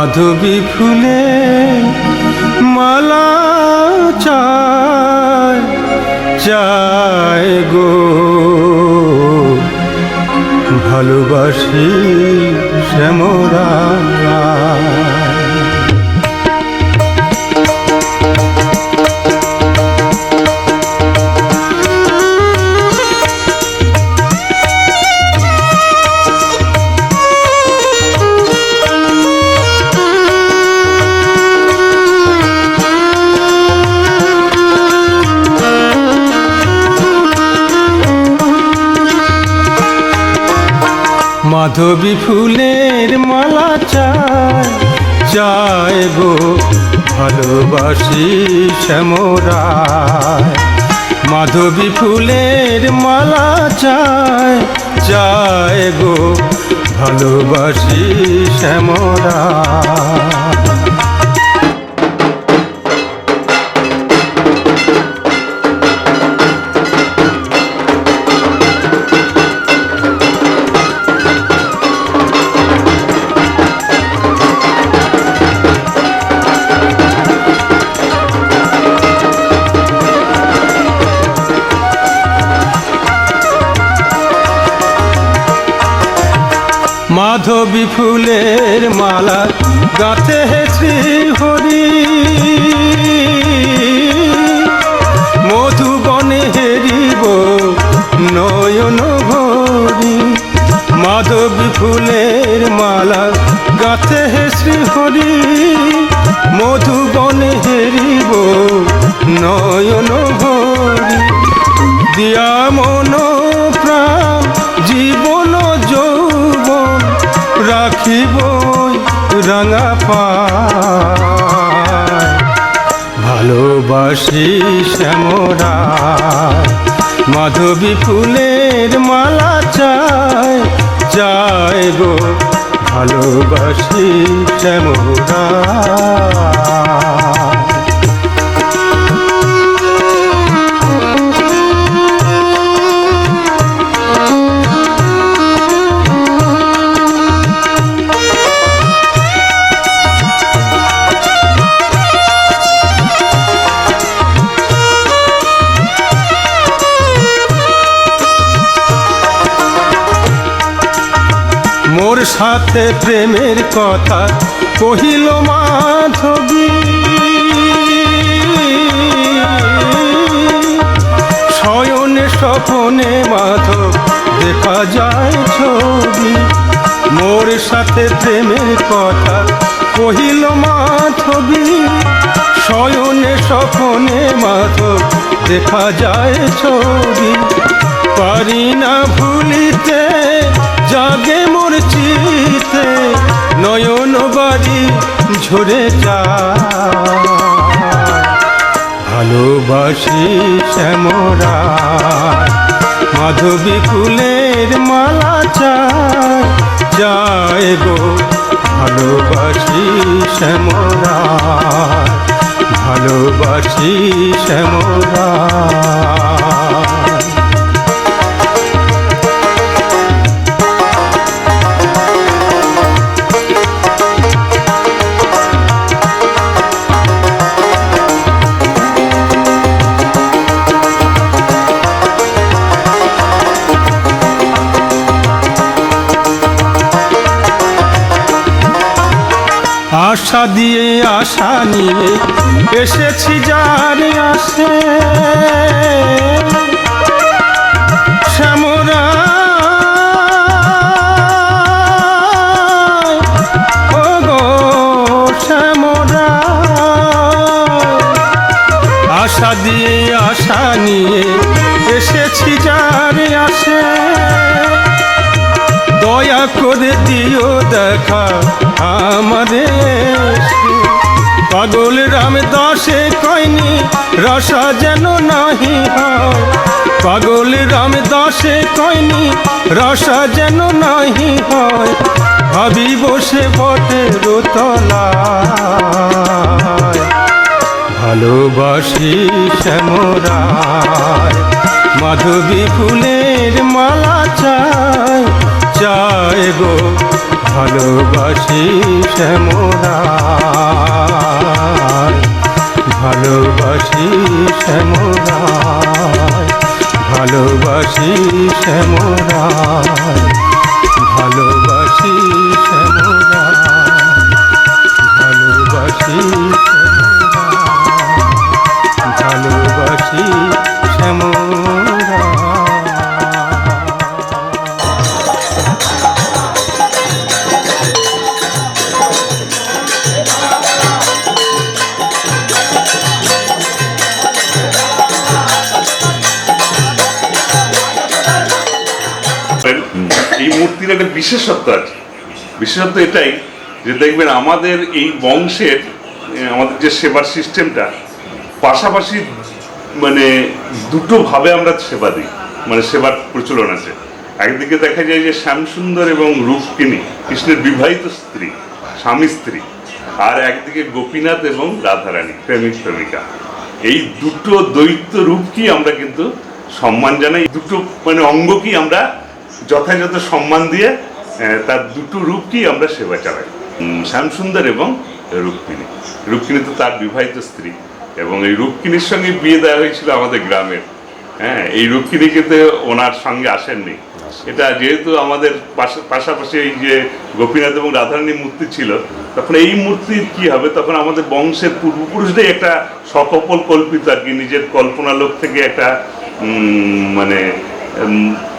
মাধবী ফুলে মালা চায় চায় গো। ভালোবাসি শ্যামরা মাধবী ফুলের মালা চায় গো ভালোবাসি শ্যামরায়। মাধবী ফুলের মালা চায় গো ভালোবাসি শ্যামরায়। মাধবী ফুলের মালা গাতে হে শ্রী হরি মধুবনে হেরিব নয়ন ভরি। মাধবী ফুলের মালা গাতে হে শ্রী হরি মধুবনে হেরিব নয়ন ভরি। দিয়া মন রাখিব রাঙা ভালোবাসি শ্যামরা মাধবী ফুলের মালা চাই গো ভালোবাসি শ্যামরা সাথে প্রেমের কথা কহিল মাধবী। শয়নে স্বপনে মাধব দেখা যায় ছবি। মোর সাথে প্রেমের কথা কহিল মাধবী। শয়নে স্বপনে মাধব দেখা যায় ছবি। পারি না ভুলিতে জাগে মোর চিতে, নয়ন বাড়ি ঝরে যায়। ভালোবাসি শ্যামরা, মাধবী ফুলের মালা চায়। যায় গো, ভালোবাসি শ্যামরা ভালোবাসি শ্যামরা। আশা দিয়ে আশা নিয়ে এসেছি জানি আসে। করে দেখা আমাদের পাগল রাম দাসে কয়নি রসা যেন নাহি হয় পাগল রাম দাসে কয়নি রসা যেন নাহি হয় ভাবি বসে বটে রোতলায় ভালোবাসি শ্যামরায় মাধবী ফুলের মালা চায়। চায় গো ভালোবাসি শ্যামরায় বিশেষত্ব এটাই যে দেখবেন আমাদের এই বংশের আমাদের যে সেবার সিস্টেমটা, পাশাপাশি মানে দুটো ভাবে আমরা সেবা দিই মানে সেবার প্রচলন আছে। একদিকে দেখা যায় যে শ্যামসুন্দর এবং রূপকিনী কৃষ্ণের বিবাহিত স্ত্রী, স্বামী স্ত্রী, আর একদিকে গোপীনাথ এবং রাধারানী, প্রেমিক প্রেমিকা। এই দুটো দ্বৈত রূপকেই আমরা কিন্তু সম্মান জানাই, দুটো মানে অঙ্গকেই আমরা যথাযথ সম্মান দিয়ে তার দুটো রূপকেই আমরা সেবা চালাই। শ্যামসুন্দর এবং রূপকিনী রূপকিনী তো তার বিবাহিত স্ত্রী। এবং এই রূপকিনীর সঙ্গে বিয়ে দেওয়া হয়েছিল আমাদের গ্রামের। হ্যাঁ এই রূপকিনী কিন্তু ওনার সঙ্গে আসেননি। এটা যেহেতু আমাদের পাশাপাশি এই যে গোপীনাথ এবং রাধারানী মূর্তি ছিল তখন এই মূর্তির কি হবে? তখন আমাদের বংশের পূর্বপুরুষদের একটা সকপল কল্পিত আর কি। নিজের কল্পনা লোক থেকে একটা মানে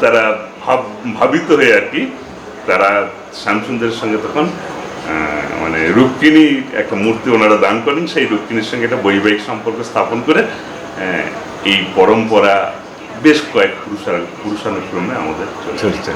তারা ভাব ভাবিত হয়ে আর কি তারা শ্যামসুন্দরের সঙ্গে তখন মানে রূপকিনী একটা মূর্তি ওনারা দান করেন, সেই রূপকিনীর সঙ্গে একটা বৈবাহিক সম্পর্ক স্থাপন করে এই পরম্পরা বেশ কয়েক পুরুষ পুরুষানুক্রমে আমাদের চলে চলছে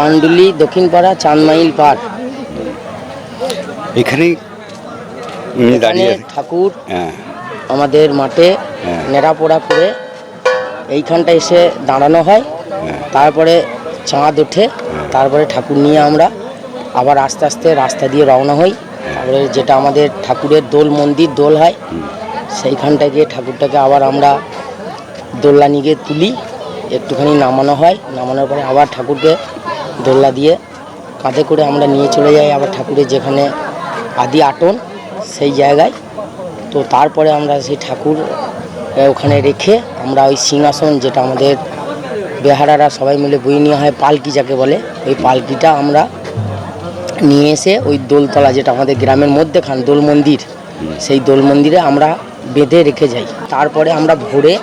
চান্ডুলি দক্ষিণপাড়া চাঁদমাইল এখানেই উনি এখানে ঠাকুর হ্যাঁ। আমাদের মাঠে হ্যাঁ। নেড়াপোড়া করে এইখানটা এসে দাঁড়ানো হয়। হ্যাঁ। তারপরে চাঁদ ওঠে। তারপরে ঠাকুর নিয়ে আমরা আবার আস্তে আস্তে রাস্তা দিয়ে রওনা হই। তারপরে যেটা আমাদের ঠাকুরের দোল মন্দির দোল হয় সেইখানটায় গিয়ে ঠাকুরটাকে আবার আমরা দোল্লা নিয়ে গিয়ে তুলি। একটুখানি নামানো হয়। নামানোর পরে আবার ঠাকুরকে দোল্লা দিয়ে কাঁধে করে আমরা নিয়ে চলে যাই আবার ঠাকুরের যেখানে আদি আটন, সেই জায়গায়। তো তারপরে আমরা সেই ঠাকুর ওখানে রেখে আমরা ওই সিংহাসন যেটা আমাদের বেহারারা সবাই মিলে বই নেওয়া হয়, পালকি যাকে বলে, ওই পালকিটা আমরা নিয়ে এসে ওই দোলতলা যেটা আমাদের গ্রামের মধ্যেখান দোল মন্দির, সেই দোল মন্দিরে আমরা বেঁধে রেখে যাই। তারপরে আমরা ভোরে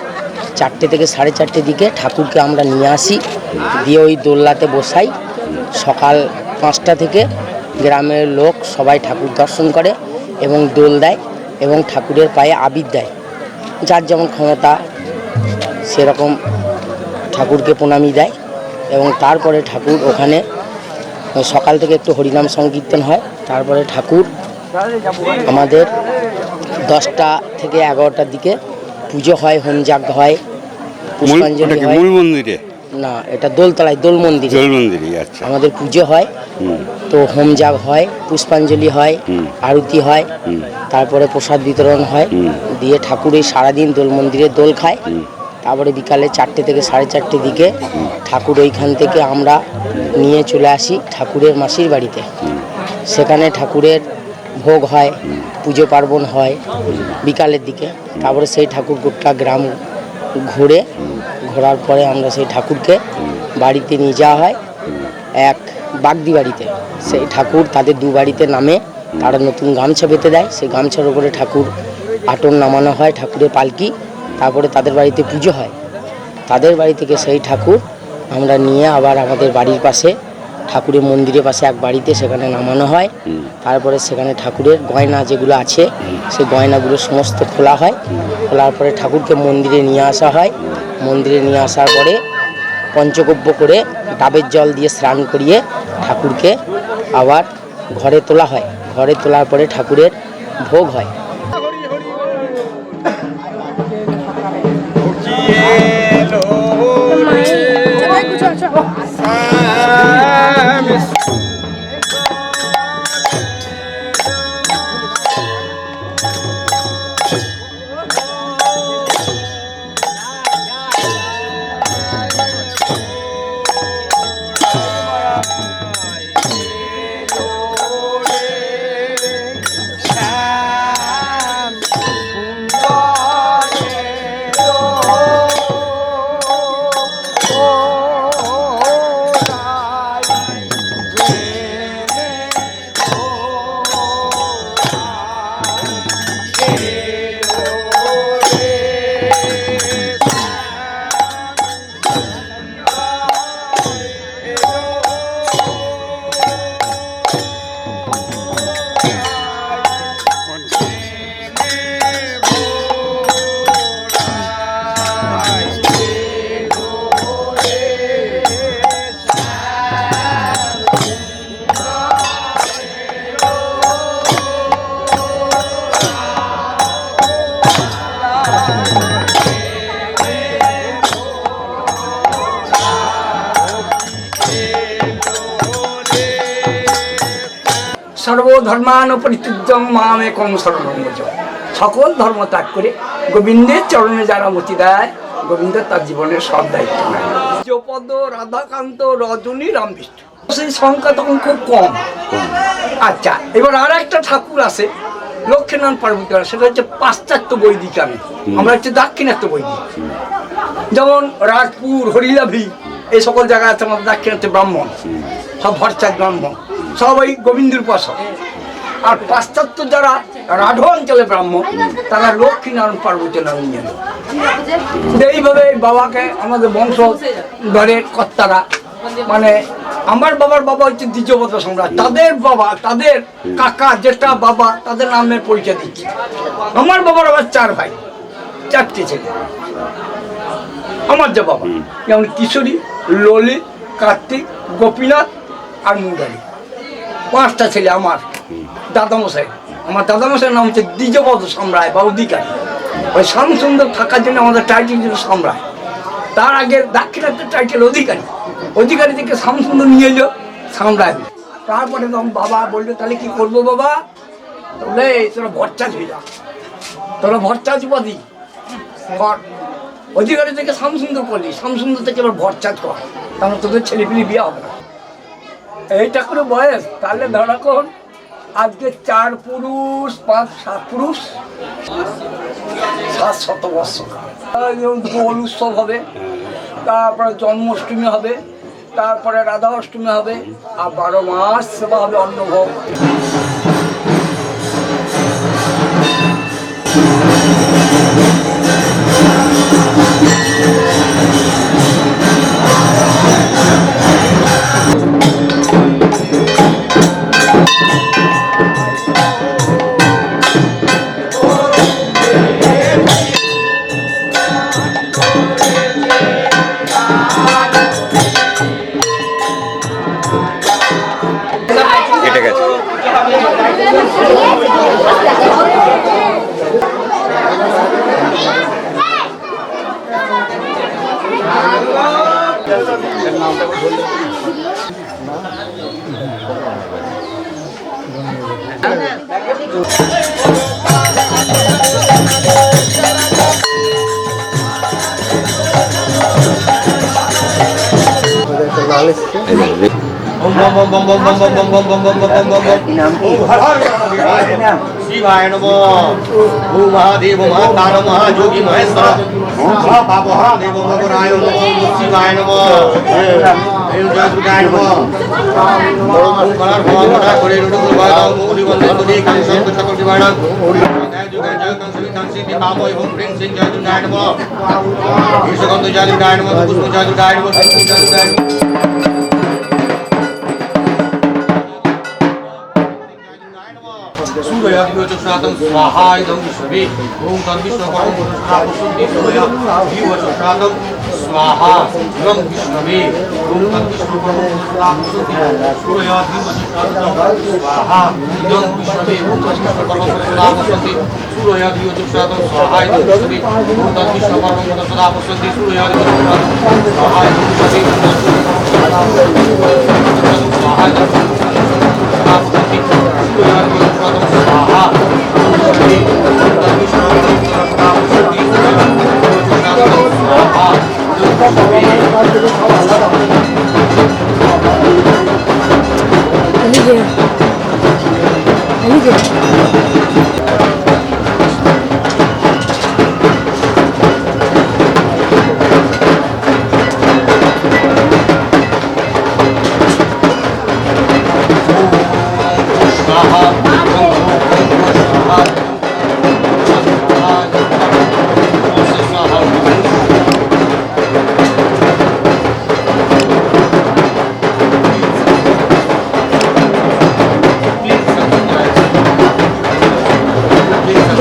চারটে থেকে সাড়ে চারটে দিকে ঠাকুরকে আমরা নিয়ে আসি, দিয়ে ওই দোলনাতে বসাই। সকাল পাঁচটা থেকে গ্রামের লোক সবাই ঠাকুর দর্শন করে এবং দোল দেয় এবং ঠাকুরের পায়ে আবির দেয়। যার যেমন ক্ষমতা সেরকম ঠাকুরকে প্রণামী দেয় এবং তারপরে ঠাকুর ওখানে সকাল থেকে একটু হরিনাম সংকীর্তন হয়। তারপরে ঠাকুর আমাদের দশটা থেকে এগারোটার দিকে পুজো হয় হোমযাগ হয় পুষ্পাঞ্জলি হয়। মূল মন্দিরে? না এটা দোলতলায় দোল মন্দির। জল মন্দিরে আচ্ছা। আমাদের পুজো হয়। তো হোম হোমযাগ হয় পুষ্পাঞ্জলি হয় আরতি হয় তারপরে প্রসাদ বিতরণ হয়। দিয়ে ঠাকুর এই সারাদিন দোল মন্দিরে দোল খায়। তারপরে বিকালে চারটে থেকে সাড়ে চারটে দিকে ঠাকুর ওইখান থেকে আমরা নিয়ে চলে আসি ঠাকুরের মাসির বাড়িতে। সেখানে ঠাকুরের ভোগ হয় পুজো পার্বণ হয় বিকালের দিকে। তারপরে সেই ঠাকুর গোটা গ্রাম ঘুরে ঘোরার পরে আমরা সেই ঠাকুরকে বাড়িতে নিয়ে যাওয়া হয়। এক বাগদি বাড়িতে। সেই ঠাকুর তাদের দু বাড়িতে নামে, তারা নতুন গামছা পেতে দেয়। সেই গামছার উপরে ঠাকুর আটন নামানো হয়, ঠাকুরের পালকি। তারপরে তাদের বাড়িতে পুজো হয়। তাদের বাড়ি থেকে সেই ঠাকুর আমরা নিয়ে আবার আমাদের বাড়ির পাশে ঠাকুরের মন্দিরের পাশে এক বাড়িতে সেখানে নামানো হয়। তারপরে সেখানে ঠাকুরের গয়না যেগুলো আছে সেই গয়নাগুলো সমস্ত খোলা হয়। খোলার পরে ঠাকুরকে মন্দিরে নিয়ে আসা হয়। মন্দিরে নিয়ে আসার পরে পঞ্চগব্য করে ডাবের জল দিয়ে স্নান করিয়ে ঠাকুরকে আবার ঘরে তোলা হয়। ঘরে তোলার পরে ঠাকুরের ভোগ হয়। সর্বধর্মান পরিত্যজ্যং মামে কম সর্বঙ্গজ সকল ধর্ম ত্যাগ করে গোবিন্দের চরণে যারা মতি দেয় গোবিন্দ তার জীবনের সব দায়িত্ব নেয়। পদ রাধাকান্ত রজনী রামবিষ্ণু সেই সংখ্যা তখন খুব কম। আচ্ছা এবার আর একটা ঠাকুর আছে লক্ষ্মীনারায়ণ পার্বতী সেটা হচ্ছে পাশ্চাত্য বৈদিক আমি। আমরা হচ্ছে দাক্ষিণাত্য বৈদিক। যেমন রাজপুর হরিলাভি এই সকল জায়গায় আছে আমাদের দাক্ষিণাত্যে ব্রাহ্মণ। সব ভরচাক ব্রাহ্মণ। সবাই গোবিন্দের উপাসক। আর পাশ্চাত্য যারা রাঢ় অঞ্চলে ব্রাহ্মণ তারা লক্ষ্মীনারায়ণ পার্বতী নিয়ে নেয়। এইভাবে বাবাকে আমাদের বংশ ঘরের কর্তারা মানে আমার বাবার বাবা হচ্ছে দ্বিতীয়পদ সম্রাট। তাদের বাবা, তাদের কাকা যেটা বাবা, তাদের নামের পরিচয় দিচ্ছে। আমার বাবার আবার চার ভাই, চারটে ছেলে। আমার যে বাবা, যেমন কিশোরী, ললিত, কার্তিক, গোপীনাথ আর মুন্ডারি পাঁচটা ছেলে আমার। দাদামশাই। আমার দাদামশাইয়ের নাম হচ্ছে দ্বিজপদ সম্রায় বা অধিকারী। ওই শ্যামসুন্দর থাকার জন্য আমাদের টাইটেল ছিল সম্রায় তার আগে দাক্ষিণাত্যের টাইটেল অধিকারী। অধিকারী থেকে শ্যামসুন্দর নিয়ে এলো সম্রায় তারপরে তখন বাবা বলল, তাহলে কি করব বাবা? বলে, "এই, তোরা ভরচাজ হয়ে যা। তোরা ভরচাজ উপাধি। কর। অধিকারী থেকে শ্যামসুন্দর করলি। শ্যামসুন্দর থেকে এবার ভরচাজ কর। তাহলে তোদের ছেলেপিলি বিয়ে হবে না। এইটা করে বয়স, তাহলে ধর এখন আজকে চার পুরুষ, পাঁচ সাত পুরুষ, সাত শত বৎসর। যেমন দোল উৎসব হবে, তারপরে জন্মাষ্টমী হবে, তারপরে রাধা অষ্টমী হবে, আর বারো মাস সেবা হবে অন্নভোগ। শিবায় নম ও মহাদেব মহাকাল মহাযোগী মহেশ্বর মহাদেব ভগরায় নম শিবায় নম জয় দুর্গায় নম মঙ্গলার ভগবান করে সকল দিবায় নম জয় জয় জয় তৈয়াভ্য চক্রাতং স্বাহা ইদং বিশ্ববে ওম তদ্বিশ্বকরং পুরস্কারপসুদ্ধি তৈয়াভ্য চক্রাতং স্বাহা ইদং বিশ্ববে ওম তদ্বিশ্বকরং পুরস্কারপসুদ্ধি তৈয়াভ্য চক্রাতং স্বাহা ইদং বিশ্ববে ওম স্বাহা স্বাহা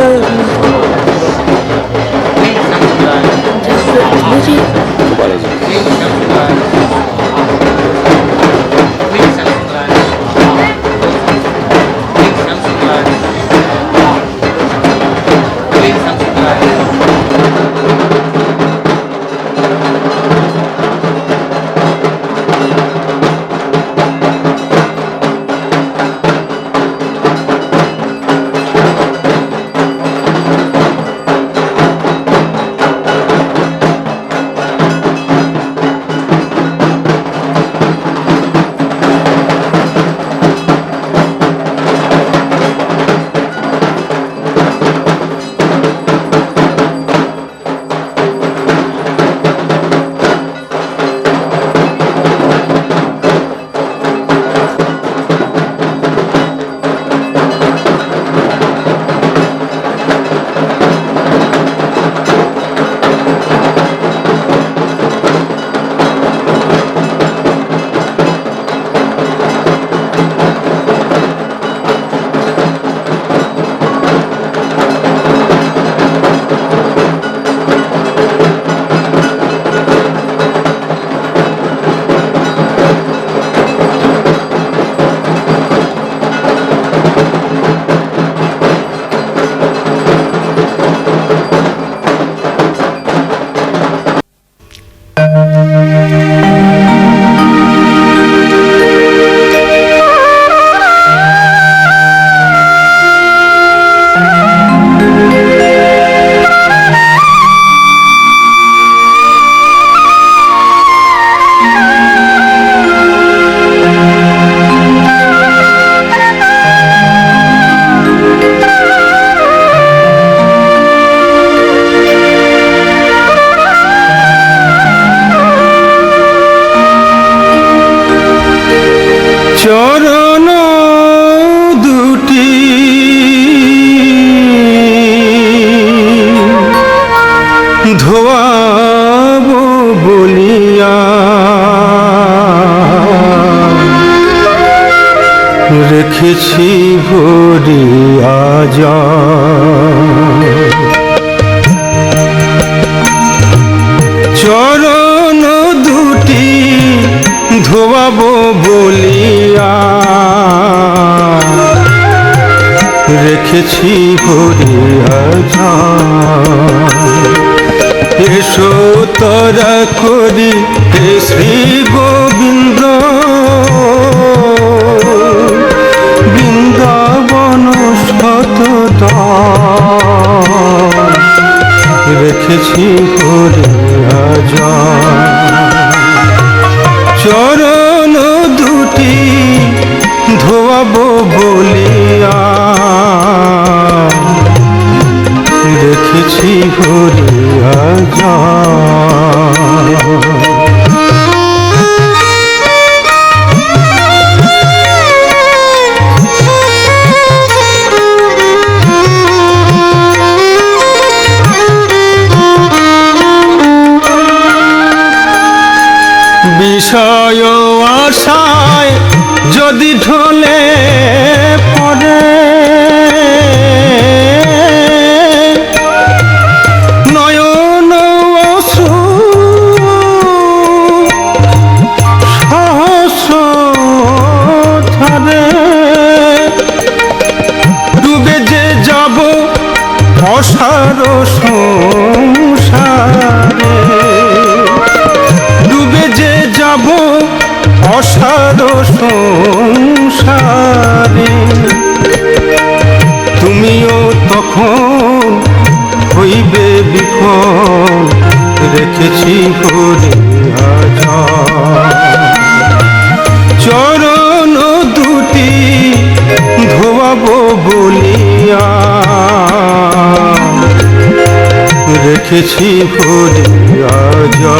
Thank you. ধোয়াবো বলিয়া রেখেছি ভরিয়া এসো তরা করি হে শ্রী গোবিন্দ। বৃন্দাবন শত রেখেছি ভরিয়া যা ভরিয়া যা বিষয় আশায় যদি ঢলে বিফল রেখেছি যা চরণ দুটি ধোয়াবো বলিয়া রেখেছি ভরিয়া যা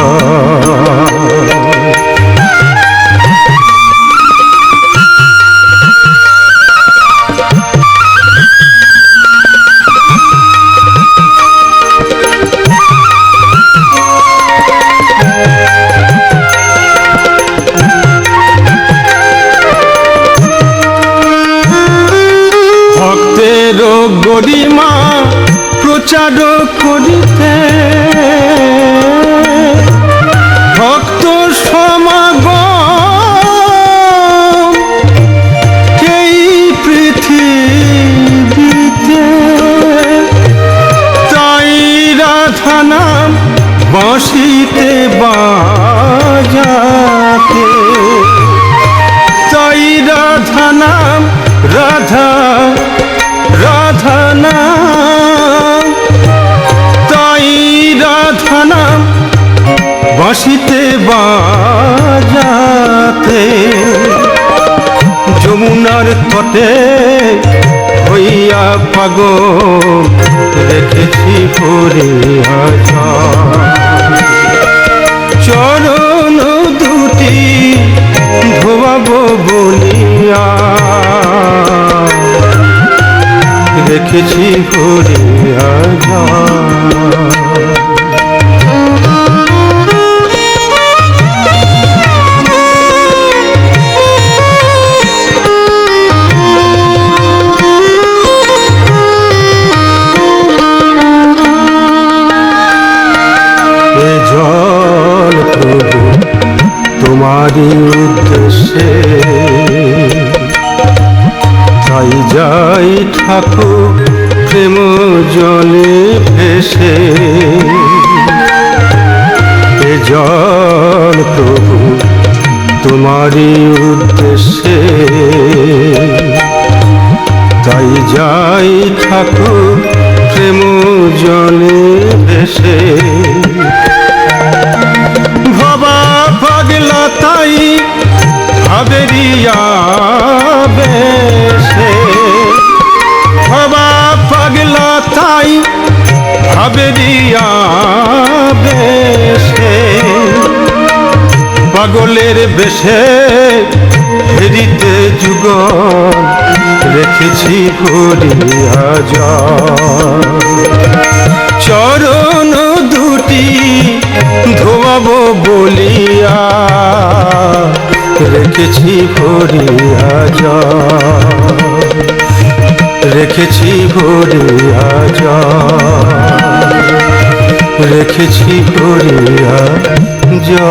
হইয়া দেখেছি যা চরণ দুটি ধোয়াবো বলিয়া। দেখেছি ভরে যা উদ্দেশ্যে। তাই যাই ঠাকুর, প্রেম জলে ভেসে। এ জল প্রভু, তোমারই উদ্দেশ্যে। তাই যাই ঠাকুর, প্রেম জলে ভেসে। তাই ভাবেরিয়া বেশে ভবা পাগলা তাই বেশে পাগলের বেশে হেরিতে যুগল রেখেছি ভরিয়া যা চরণ ধুতি ধোয়াবো বলিয়া রেখেছি ভরিয়া রেখেছি ভরিয়া রেখেছি ভরিয়া যা